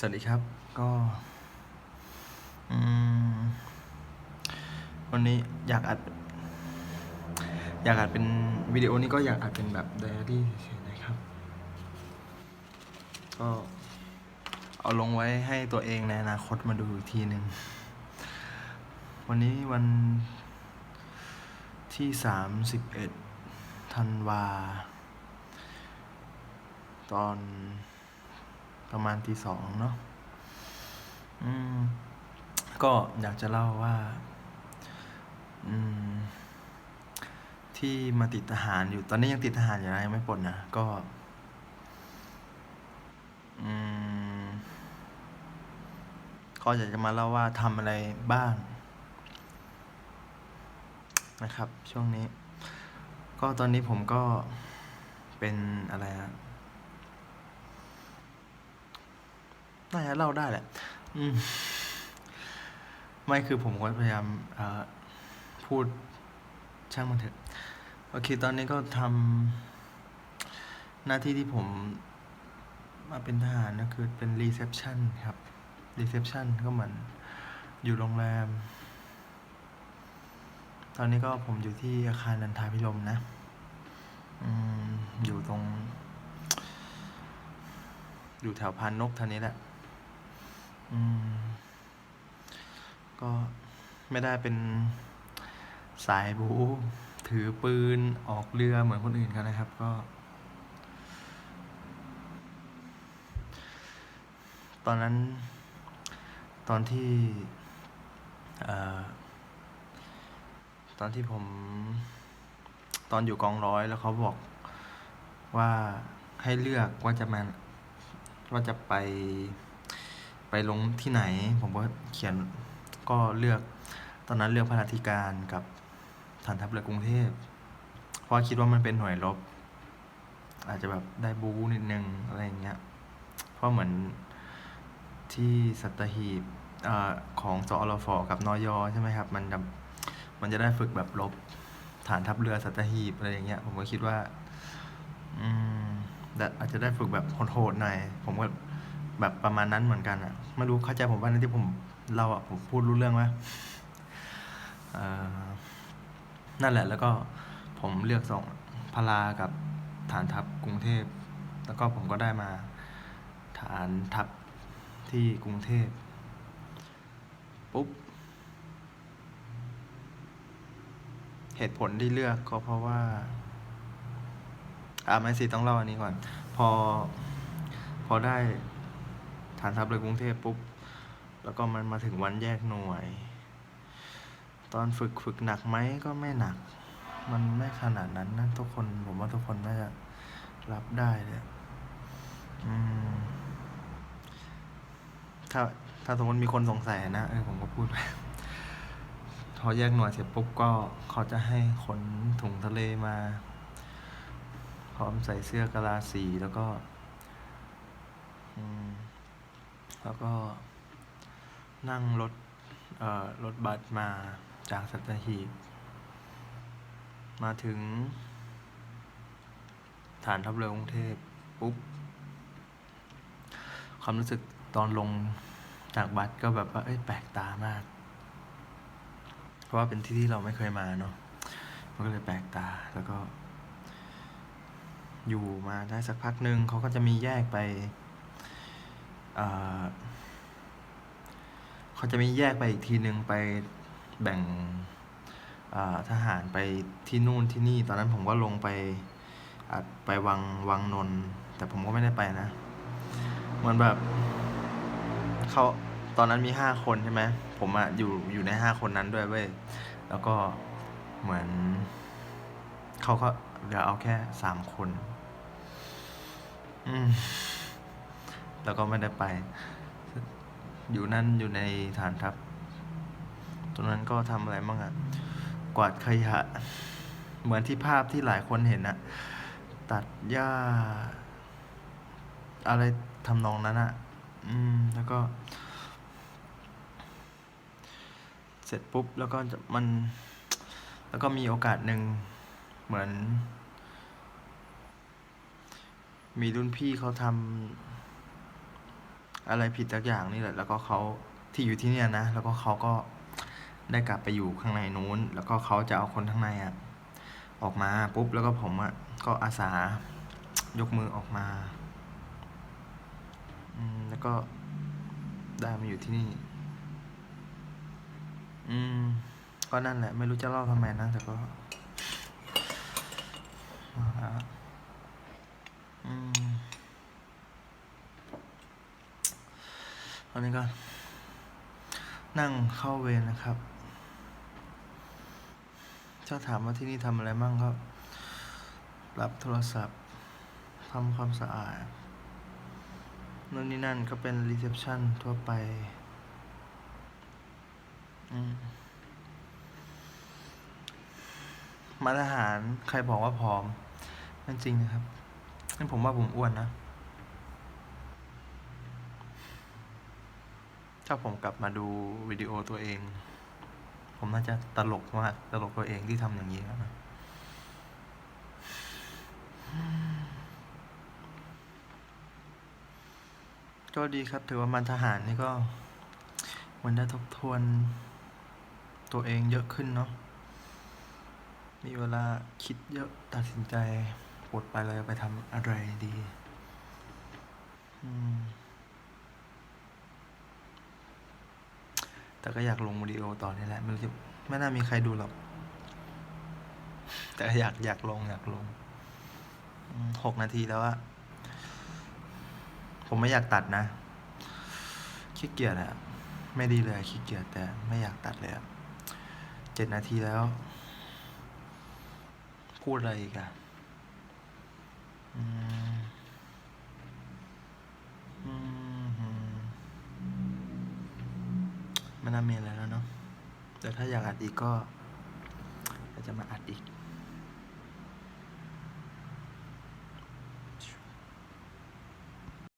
สวัสดีครับ ก็วันนี้อยากอัด อยากอัดเป็นวิดีโอนี้ก็อยากอัดเป็นแบบไดอารี่เฉยๆนะครับ ก็เอาลงไว้ให้ตัวเองในอนาคตมาดูอีกทีหนึ่ง วันนี้วันที่สามสิบเอ็ดธันวา ตอน ประมาณตีสองเนาะอืม ก็อยากจะเล่าว่า อืม ที่มาติดทหารอยู่ตอนนี้ยังติดทหารอยู่นะยังไม่ปลดนะก็ อืมก็อยากจะมาเล่าว่าทำอะไรบ้าง นะครับ ช่วงนี้ ก็ตอนนี้ผมก็เป็นอะไรอะ น่าจะเล่าได้แหละ อืม ไม่คือผมก็พยายามเอ่อพูดช่างมันเถอะ โอเค ตอนนี้ก็ทำหน้าที่ที่ผมมาเป็นทหารนะคือเป็นรีเซพชันครับ รีเซพชันก็เหมือนอยู่โรงแรม ตอนนี้ก็ผมอยู่ที่อาคารนันทาพิรมนะ อืม อยู่ตรง อยู่แถวพานนกท่านี้แหละ อืม ก็ไม่ได้เป็นสายบูถือปืนออกเรือเหมือนคนอื่นกันนะครับ ก็ ตอนนั้น ตอนที่ตอนที่ผม ตอนอยู่กองร้อยแล้วเขาบอกว่าให้เลือกว่าจะมาว่าจะไป ไปลงที่ไหน ผมก็เขียนก็เลือก ตอนนั้นเลือกพระราธิการกับฐานทัพเรือกรุงเทพ เพราะคิดว่ามันเป็นหน่วยรบ อาจจะแบบได้บู๊นิดนึงอะไรอย่างเงี้ย เพราะเหมือนที่สัตหีบอของสอรฟกับนอยใช่ไหมครับ มันจะมันจะได้ฝึกแบบรบฐานทัพเรือสัตหีบอะไรอย่างเงี้ย ผมก็คิดว่า อืมอาจจะได้ฝึกแบบโหดๆหน่อยผมก็ แบบประมาณนั้นเหมือนกันอะไม่รู้เข้าใจผมว่าในที่ผมเล่าอะผมพูดรู้เรื่องไหมอ่านั่นแหละ แล้วก็ผมเลือกส่งพลากับฐานทัพกรุงเทพ แล้วก็ผมก็ได้มาฐานทัพที่กรุงเทพ ปุ๊บ เหตุผลที่เลือกก็เพราะว่า อ่าไม่สิต้องเล่าอันนี้ก่อน พอ พอได้ ฐานทัพเรือกรุงเทพปุ๊บ แล้วก็มันมาถึงวันแยกหน่วย ตอนฝึกฝึกหนักไหมก็ไม่หนัก มันไม่ขนาดนั้นนะทุกคนผมว่าทุกคนน่าจะรับได้เลยถ้าถ้าสมมติมีคนสงสัยนะเออผมก็พูดไปพอแยกหน่วยเสร็จปุ๊บก็เขาจะให้ขนถุงทะเลมา พร้อมใส่เสื้อกะลาสีแล้วก็ อืม แล้วก็นั่งรถเอ่อรถบัสมาจากสัตหีบ มาถึง ฐานทัพเรือกรุงเทพปุ๊บ ความรู้สึกตอนลงจากบัสก็แบบว่า เอ้ย แปลกตามาก เพราะว่าเป็นที่ที่เราไม่เคยมาเนาะ มันก็เลยแปลกตา แล้วก็ อยู่มาได้สักพักหนึ่งเขาก็จะมีแยกไป เขาจะมีแยกไปอีกทีหนึ่งไปแบ่งทหารไปที่นู่นที่นี่ ตอนนั้นผมก็ลงไปไปวังวังนนท์แต่ผมก็ไม่ได้ไปนะเหมือนแบบเขาตอนนั้นมีห้าคนใช่ไหมผมอะอยู่อยู่ในห้าคนนั้นด้วยเว้ยแล้วก็เหมือนเขาก็เหลือเอาแค่สามคน อืม แล้วก็ไม่ได้ไป อยู่นั่นอยู่ในฐานทัพตรงนั้นก็ทำอะไรบ้างอะกวาดขยะ เหมือนที่ภาพที่หลายคนเห็นอะตัดหญ้า อะไรทำนองนั้นอะอืม แล้วก็ เสร็จปุ๊บ แล้วก็จะมัน แล้วก็มีโอกาสหนึ่งเหมือน มีรุ่นพี่เขาทำ อะไรผิดสักอย่างนี่แหละ แล้วก็เขาที่อยู่ที่เนี่ยนะ แล้วก็เขาก็ได้กลับไปอยู่ข้างในนู้น แล้วก็เขาจะเอาคนข้างในอะออกมาปุ๊บ แล้วก็ผมอะก็อาสายกมือออกมา อืม แล้วก็ได้มาอยู่ที่นี่ อืม ก็นั่นแหละ ไม่รู้จะเล่าทำไมนะ แต่ก็มาแล้วอืมต อนนี้ก็นั่งเข้าเวรนะครับ ถ้าถามว่าที่นี่ทำอะไรบ้างก็รับโทรศัพท์ทำความสะอาดนู่นนี่นั่นก็เป็นรีเซพชันทั่วไปมมาตรฐานใครบอกว่าผอมนั่นจริงนะครับนั่นผมว่าผมอ้วนนะ ถ้าผมกลับมาดูวิดีโอตัวเอง ผมน่าจะตลกมากตลกตัวเองที่ทำอย่างนี้นะก็ดีครับ ถือว่ามันทหารนี่ก็มันได้ทบทวนตัวเองเยอะขึ้นเนาะ มีเวลาคิดเยอะตัดสินใจปลดไปเลยไปทำอะไรดี อืม แต่ก็อยากลงวิดีโอต่อนี่แหละไม่รู้จะไม่น่ามีใครดูหรอก แต่อยากอยากลงอยากลงหกนาทีแล้วอะผมไม่อยากตัดนะขี้เกียจอะไม่ดีเลยขี้เกียจแต่ไม่อยากตัดเลยอะเจ็ดนาทีแล้ว พูดอะไรอีกอะอืม ไม่น่ามีอะไรแล้วเนาะแต่ถ้าอยากอัดอีกก็จะมาอัดอีก